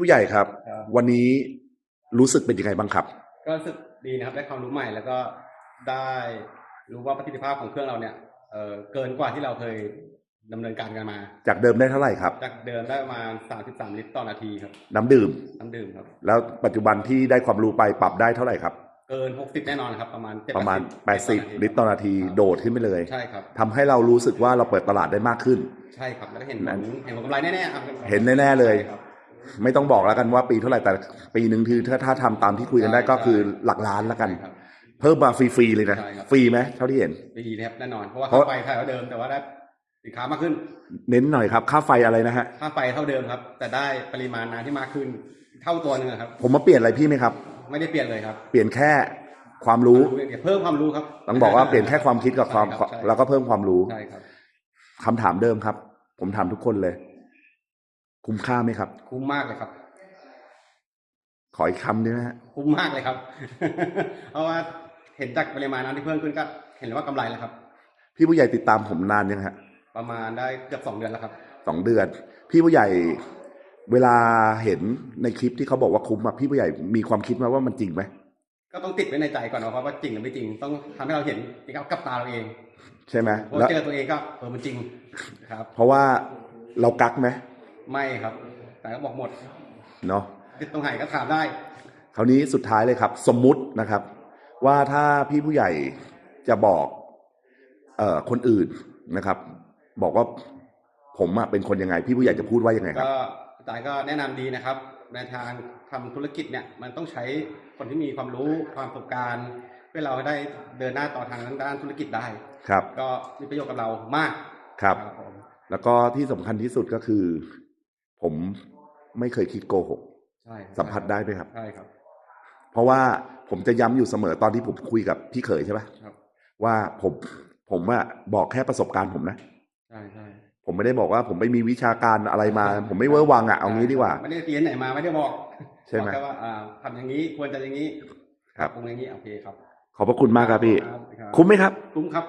ผู้ใหญ่ครับ ครับวันนี้รู้สึกเป็นยังไงบ้างครับ ก็รู้สึกดีนะครับได้ความรู้ใหม่แล้วก็ได้รู้ว่าประสิทธิภาพของเครื่องเราเนี่ยเอ่อเกินกว่าที่เราเคยดำเนินการกันมา จากเดิมได้เท่าไหร่ครับ จากเดิมได้ประมาณ 33 ลิตรต่อนาทีครับน้ำดื่ม น้ำดื่มครับ แล้วปัจจุบันที่ได้ความรู้ไปปรับได้เท่าไหร่ครับ เกิน 60 แน่นอนครับประมาณ7 ประมาณ 80 ลิตรต่อนาทีครับโดดขึ้นไปเลยใช่ครับ ทำให้เรารู้สึกว่าเราเปิดตลาดได้มากขึ้น ใช่ครับ แล้วก็เห็นผนั่ลนเห็นผลกำไรแน่ๆครับเห็นแน่ๆเลย ใช่ครับ ไม่ต้องบอกแล้วกันว่าปีเท่าไหร่แต่ปีหนึ่งคือถ้าถ้าทำตามที่คุยกันได้ใช่ก็คือใช่หลักล้านแล้วกัน ใช่ครับ เพิ่มมาฟรีๆเลยนะ ใช่ครับ ฟรีไหมเท่าที่เห็นดีนะครับแน่นอนเพราะว่าเพราะ ค่าไฟเท่าเดิมแต่ว่าได้สินค้ามากขึ้นเน้นหน่อยครับ ค่าไฟอะไรนะฮะ ค่าไฟเท่าเดิมครับ แต่ได้ปริมาณน้ำที่มากขึ้นเท่าตัวหนึงอะครับ ผมมาเปลี่ยนอะไรพี่ไหมครับ ไม่ได้เปลี่ยนเลยครับเปลี่ยนแค่ความรู้อย่างเดียวเพิ่มความรู้ครับต้องบอกว่าเปลี่ยนแค่ความคิดกับความใช่รับใช่แล้วก็เพิ่มความรู้ใช่ครับคำถามเดิมครับ ผมถามทุกคนเลย คุ้มค่าไหมครับ คุ้มมากเลยครับ ขออีกคำได้ไหมฮะคุ้มมากเลยครับ เพราะว่าเห็นจากปริมาณน้ำที่เพิ่มขึ้นก็ เห็นว่ากำไรแล้วครับ พี่ผู้ใหญ่ติดตามผมนานยังฮะประมาณได้เกือบสองเดือนแล้วครับ สองเดือน พี่ผู้ใหญ่เวลาเห็นในคลิปที่เขาบอกว่าคุ้มอะพี่ผู้ใหญ่มีความคิดไหมาว่ามันจริงไหมก็ต้องติดไว้ในใจก่อนนะครับว่าจริงหรือไม่จริง ต้องทำให้เราเห็นกับตาเราเองใช่ไหมพอแล้วเจอตัวเองก็เออมันจริงครับ เพราะว่าเรากักไหม ไม่ครับ แต่ก็บอกหมดเนาะตรงไหนก็ถามได้ คราวนี้สุดท้ายเลยครับ สมมุตินะครับ ว่าถ้าพี่ผู้ใหญ่จะบอก เอ่อคนอื่นนะครับ บอกว่าผมอะเป็นคนยังไง พี่ผู้ใหญ่จะพูดว่ายังไงครับ ก็อาจารย์ก็แนะนำดีนะครับ ในทางทำธุรกิจเนี่ยมันต้องใช้คนที่มีความรู้ความประสบการณ์ เพื่อเราได้เดินหน้าต่อทางด้านธุรกิจได้ ครับก็มีประโยชน์กับเรามากครับ ผมแล้วก็ที่สำคัญที่สุดก็คือ ผมไม่เคยคิดโกหกใช่ครับสัมผัสได้ไหมครับ ใช่ครับ เพราะว่าผมจะย้ำอยู่เสมอตอนที่ผมคุยกับพี่เขยใช่ปะครับ ว่าผมผมอะบอกแค่ประสบการณ์ผมนะใช่ใช่ผมไม่ได้บอกว่าผมไม่มีวิชาการอะไรมา ผมไม่เวอร์วังอะเอางี้ดีกว่าไม่ได้เรียนไหนมาไม่ได้บอกใช่ไหมบอกแค่ว่าอ่าทำอย่างนี้ควรจะอย่างนี้ ครับปรุงอย่างนี้โอเคครับ ขอบพระคุณมากครับพี่ครับคุ้มไหมครับ คุ้มครับ